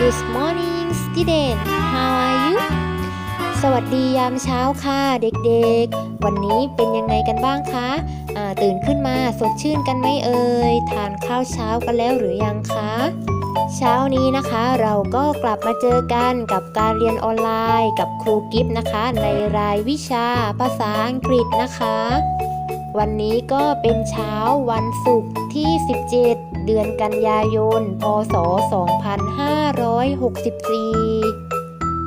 Good morning student how are you สวัสดียามเช้าค่ะเด็กๆ วันนี้เป็นยังไงกันบ้างคะอ่าตื่นขึ้นมาสดชื่นกันไหมเอ่ย ทานข้าวเช้ากันแล้วหรือยังคะ เช้านี้นะคะเราก็กลับมาเจอกันกับการเรียนออนไลน์กับครูกิฟต์นะคะ ในรายวิชาภาษาอังกฤษนะคะ วันนี้ก็เป็นเช้าวันศุกร์ที่ 17 เดือนกันยายน พศ 2564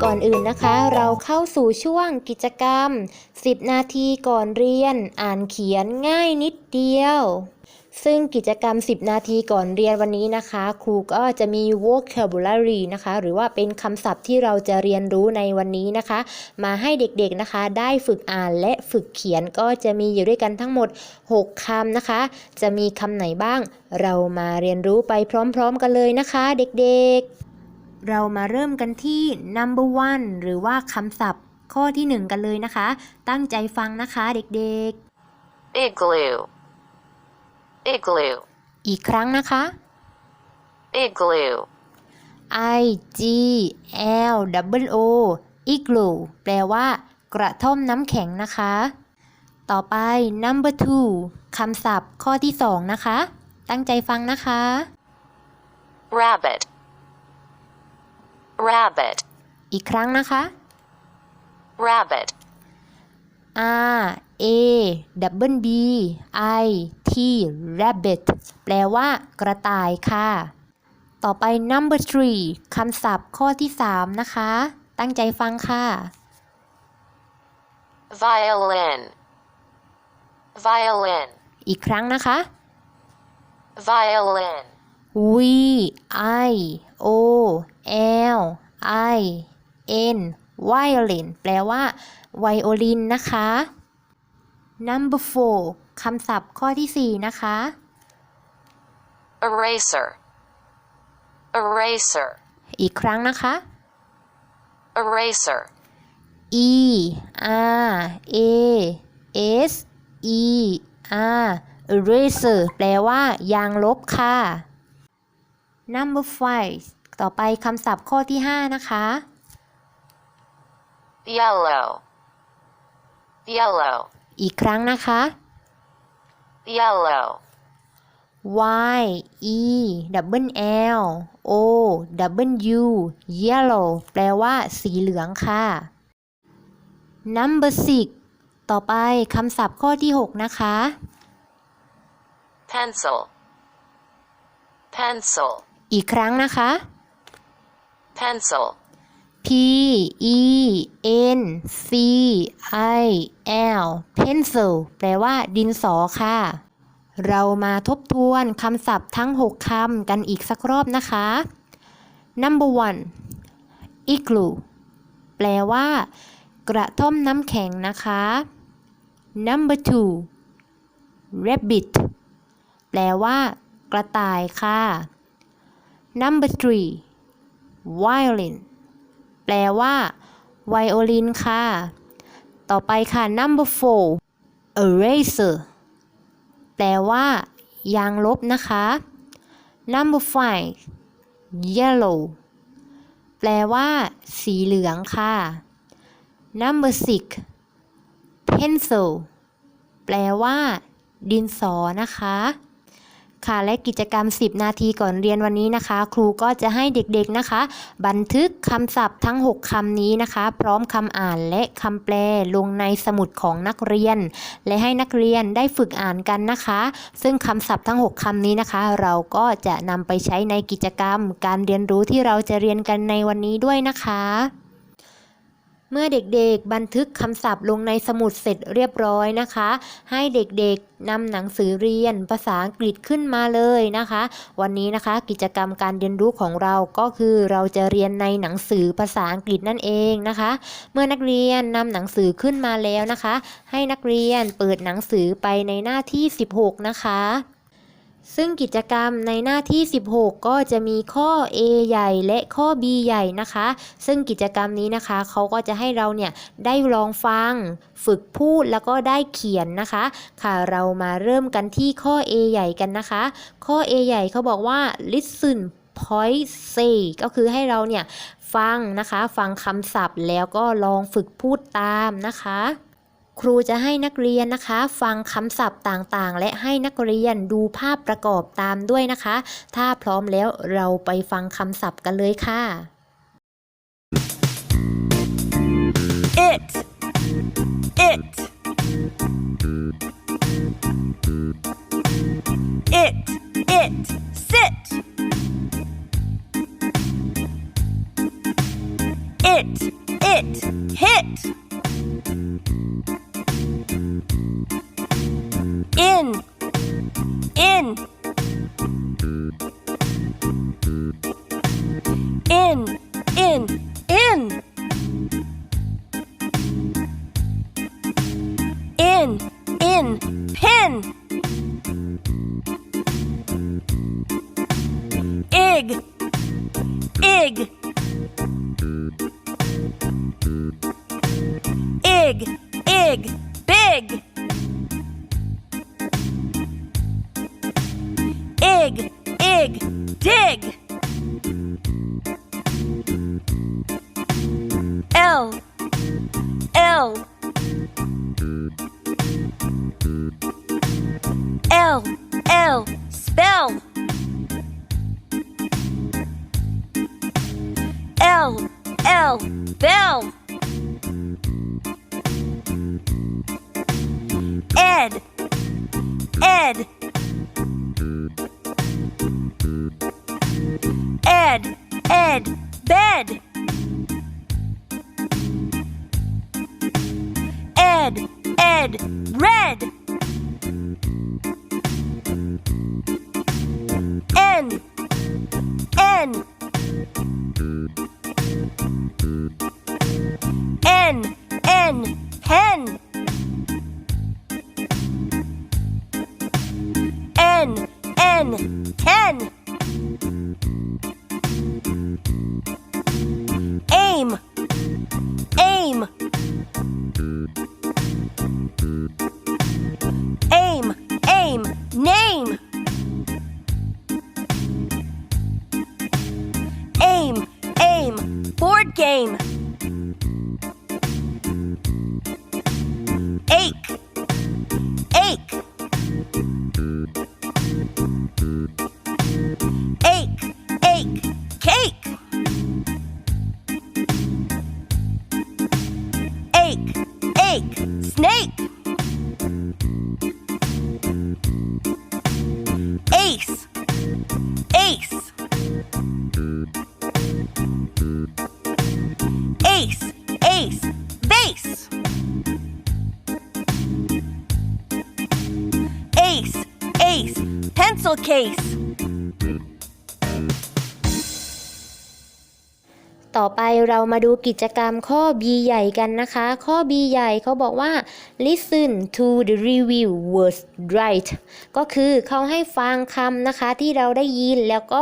ก่อนอื่นนะคะเราเข้าสู่ช่วงกิจกรรม 10 นาทีก่อนเรียน อ่านเขียนง่ายนิดเดียว ซึ่งกิจกรรม 10 นาทีก่อนเรียนวันนี้นะคะ ครูก็จะมี vocabulary นะคะ หรือว่าเป็นคำศัพท์ที่เราจะเรียนรู้ในวันนี้นะคะ มาให้เด็กๆนะคะ ได้ฝึกอ่านและฝึกเขียนก็จะมีอยู่ด้วยกันทั้งหมด 6คำนะคะ จะมีคำไหนบ้าง เรามาเรียนรู้ไปพร้อมๆกันเลยนะคะ เด็กๆเรามาเริ่มกันที่ number one หรือว่าคำศัพท์ข้อที่1กันเลยนะคะ ตั้งใจฟังนะคะเด็กๆ igloo igloo ๆอีกครั้งนะคะ igloo I G L W O igloo แปลว่า กระท่อมน้ำแข็งนะคะ ต่อไป number two คำศัพท์ข้อที่สองนะคะ ตั้งใจฟังนะคะ rabbit rabbit อีกครั้งนะคะ rabbit R A W B I T rabbit แปลว่ากระต่ายค่ะ ต่อไป number three คำศัพท์ข้อที่สามนะคะ ตั้งใจฟังค่ะ violin violin อีกครั้งนะคะ violin V I O L I N violin แปลว่าไวโอลินนะคะ number four คำศัพท์ข้อที่สี่นะคะ eraser eraser อีกครั้งนะคะ eraser E R A S E R eraser แปลว่า ยางลบค่ะ number five ต่อไปคำศัพท์ข้อที่ 5 นะคะ yellow yellow อีกครั้งนะคะ yellow Y E W L O W yellow แปลว่าสีเหลืองค่ะ number six ต่อไปคำศัพท์ข้อที่ 6 นะคะ pencil pencil อีกครั้งนะคะ pencil P E N C I L pencil แปลว่า ดินสอค่ะ เรามาทบทวนคำศัพท์ทั้ง 6คำกันอีกสักรอบนะคะ number one igloo แปลว่า กระท่อมน้ำแข็งนะคะ number two rabbit แปลว่า กระต่ายค่ะ number three violin แปลว่าไวโอลินค่ะ ต่อไปค่ะ number four eraser แปลว่า ยางลบนะคะ number five yellow แปลว่า สีเหลืองค่ะ number six pencil แปลว่า ดินสอนะคะ ค่ะและกิจกรรม 10 นาทีก่อนเรียนวันนี้นะคะ ครูก็จะให้เด็กๆนะคะ บันทึกคำศัพท์ทั้ง 6คำนี้นะคะ พร้อมคำอ่านและคำแปลลงในสมุดของนักเรียน และให้นักเรียนได้ฝึกอ่านกันนะคะ ซึ่งคำศัพท์ทั้ง 6คำนี้นะคะ เราก็จะนำไปใช้ในกิจกรรม การเรียนรู้ที่เราจะเรียนกันในวันนี้ด้วยนะคะ เมื่อเด็กๆ บันทึกคำศัพท์ลงในสมุดเสร็จเรียบร้อยนะคะ ให้เด็กๆนำหนังสือเรียนภาษาอังกฤษขึ้นมาเลยนะคะ วันนี้นะคะกิจกรรมการเรียนรู้ของเราก็คือเราจะเรียนในหนังสือภาษาอังกฤษนั่นเองนะคะ เมื่อนักเรียนนำหนังสือขึ้นมาแล้วนะคะ ให้นักเรียนเปิดหนังสือไปในหน้าที่ 16 นะคะ ซึ่งกิจกรรมในหน้าที่ 16 ก็จะมีข้อ A ใหญ่และข้อ B ใหญ่นะคะ ซึ่งกิจกรรมนี้นะคะ เขาก็จะให้เราเนี่ยได้ลองฟัง ฝึกพูดแล้วก็ได้เขียนนะคะ ค่ะเรามาเริ่มกันที่ข้อ A ใหญ่กันนะคะ ข้อ A ใหญ่เขาบอกว่า listen point say ก็คือให้เราเนี่ยฟังนะคะ ฟังคำศัพท์แล้วก็ลองฝึกพูดตามนะคะ ครูจะให้นักเรียนนะคะ ฟังคำศัพท์ต่างๆ และให้นักเรียนดูภาพประกอบตามด้วยนะคะ ถ้าพร้อมแล้วเราไปฟังคำศัพท์กันเลยค่ะ It. It. Big. Ig, ig, dig. L, L. L, L, spell. L, L, bell. Ed, Ed, bed. Ed, Ed, red. N. N, Aim, aim. Aim, aim, name. Aim, aim, board game. Ache, case. ต่อไปเรามาดูกิจกรรมข้อ B ใหญ่กันนะคะ ข้อ B ใหญ่เขาบอกว่า listen to the review words right ก็คือเขาให้ฟังคำนะคะที่เราได้ยินแล้วก็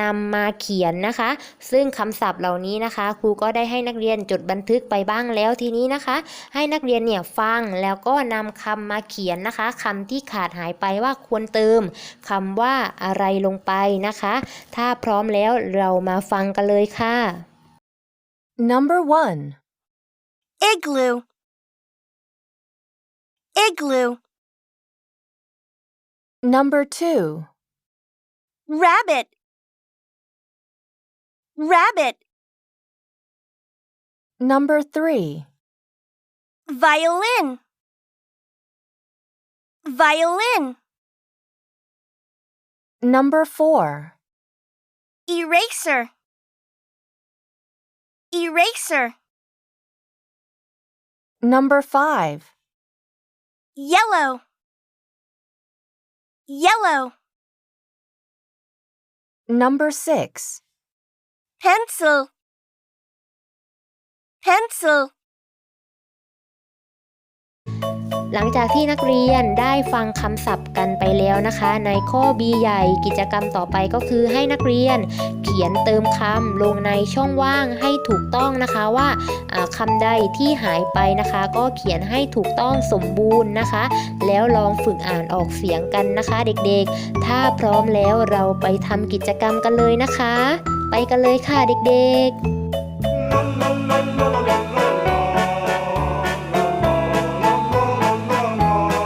นำมาเขียนนะคะ ซึ่งคำศัพท์เหล่านี้นะคะ ครูก็ได้ให้นักเรียนจดบันทึกไปบ้างแล้วทีนี้นะคะ ให้นักเรียนเนี่ยฟังแล้วก็นำคำมาเขียนนะคะคำที่ขาดหายไปว่าควรเติมคำว่าอะไรลงไปนะคะ ถ้าพร้อมแล้วเรามาฟังกันเลยค่ะ Number one. Igloo. Igloo. Number two. Rabbit. Rabbit. Number three. Violin. Violin. Number four. Eraser. Eraser. Number five. Yellow. Yellow. Number six. Pencil. Pencil. หลังจากที่นักเรียนได้ฟังคำศัพท์กันไปแล้วนะคะ ในข้อ B ใหญ่กิจกรรมต่อไปก็คือให้นักเรียนเขียนเติมคำลงในช่องว่างให้ถูกต้องนะคะว่าอ่าคำใดที่หายไปนะคะ ก็เขียนให้ถูกต้องสมบูรณ์นะคะ แล้วลองฝึกอ่านออกเสียงกันนะคะ เด็กๆ ถ้าพร้อมแล้วเราไปทำกิจกรรมกันเลยนะคะ ไปกันเลยค่ะเด็กๆ